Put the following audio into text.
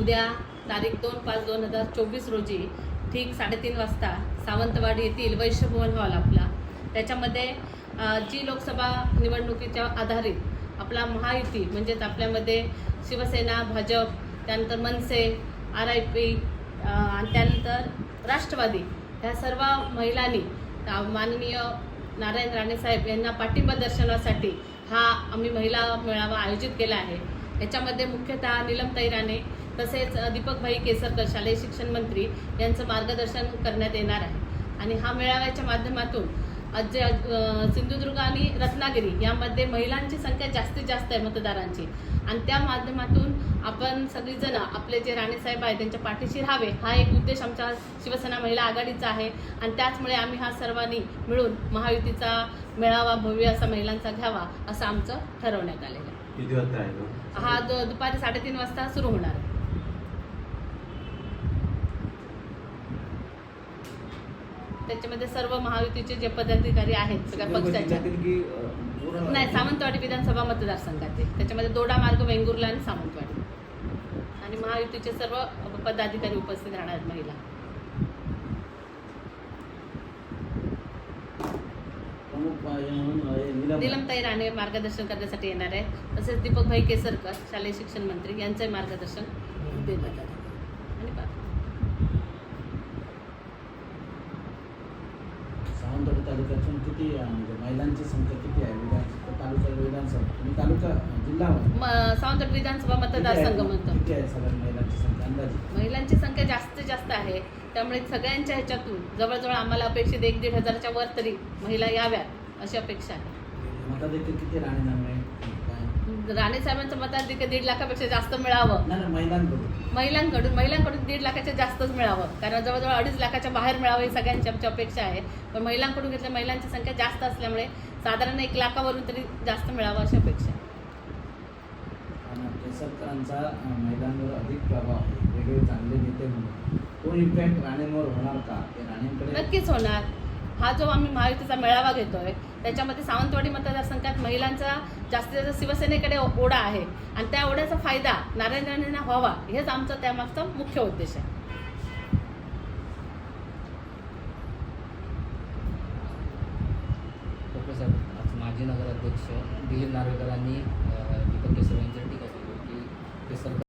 उद्या तारीख दोन पाच दोन हजार चोवीस रोजी ठीक साडेतीन वाजता सावंतवाडी येथील वैश्यभवन हॉल आपला. त्याच्यामध्ये जी लोकसभा निवडणुकीच्या आधारित आपला महायुती म्हणजेच आपल्यामध्ये शिवसेना भाजप त्यानंतर मनसे आर आय पी आणि त्यानंतर राष्ट्रवादी ह्या सर्व महिलांनी माननीय नारायण राणे साहेब यांना पाठिंबा दर्शनासाठी हा आम्ही महिला मेळावा आयोजित केला आहे. याच्यामध्ये मुख्यतः निलम तैराने तसेच दीपकभाई केसरकर शालेय शिक्षण मंत्री यांचं मार्गदर्शन करण्यात येणार आहे. आणि हा मेळाव्याच्या माध्यमातून आज जे सिंधुदुर्ग आणि रत्नागिरी यामध्ये महिलांची संख्या जास्तीत जास्त आहे मतदारांची. आणि त्या माध्यमातून आपण सगळीजण आपले जे राणेसाहेब आहे त्यांच्या पाठीशी राहावे हा एक उद्देश आमच्या शिवसेना महिला आघाडीचा आहे. आणि त्याचमुळे आम्ही हा सर्वांनी मिळून महायुतीचा मेळावा भव्य असा महिलांचा घ्यावा असं आमचं ठरवण्यात आलेलं आहे. किती वाजता आहे? हा दु दुपारी साडेतीन वाजता सुरू होणार आहे. त्याच्यामध्ये सर्व महायुतीचे जे पदाधिकारी आहेत सगळ्या पक्षाच्या जिल्ह्यातील की अ, पूर्ण नाही सावंतवाडी विधानसभा मतदारसंघाचे त्याच्यामध्ये दोडा मार्ग वेंगुर्ला आणि सावंतवाडी. आणि महायुतीचे सर्व पदाधिकारी उपस्थित राहणार आहेत महिला प्रमुख अ, म्हणून अ, हे निलम निलमताई राणे मार्गदर्शन करण्यासाठी येणार आहे. तसेच दीपकभाई केसरकर शालेय शिक्षण मंत्री यांचंही मार्गदर्शन आणि सावंतवाडी तालुक्यातून किती म्हणजे महिलांची संख्या किती आहे? विधान तालुका विधानसभा. तालुका जिल्हा सावंतवाडी विधानसभा मतदारसंघ? म्हणतो. महिलांची संख्या जास्तीत जास्त आहे. त्यामुळे सगळ्यांच्या ह्याच्यातून जवळजवळ आम्हाला अपेक्षित एक दीड हजारच्या वर तरी महिला याव्यात अशी अपेक्षा आहे. किती राणे साहेबांचं मताधिक्य दीड लाखापेक्षा जास्त मिळावं. महिलांकडून. महिलांकडून दीड लाखाच्या जास्तच मिळावं. कारण जवळजवळ अडीच लाखाच्या बाहेर मिळावं ही सगळ्यांची आमची अपेक्षा आहे. पण महिलांकडून घेतल्या महिलांची संख्या जास्त असल्यामुळे साधारण एक लाखावरून तरी जास्त मिळावं अशी अपेक्षा आहे. अ, महिलांवर अधिक प्रभाव आहे. वेगळे चांगले नेते म्हणून. तो इम्पॅक्ट राणेंवर होणार का? ते राणेंकडे नक्कीच होणार. हा जो आम्ही महायुतीचा मेळावा घेतोय त्याच्यामध्ये सावंतवाडी मतदारसंघात महिलांचा जास्तीत जास्त शिवसेनेकडे ओढा आहे आणि त्या ओढ्याचा फायदा नारायण राणेंना व्हावा हेच आमचा त्यामागचा मुख्य उद्देश आहे. माजी नगराध्यक्ष दिलीप नार्वेकर यांनी अ, दीपक केसर यांच्यावर टीका केली की केसर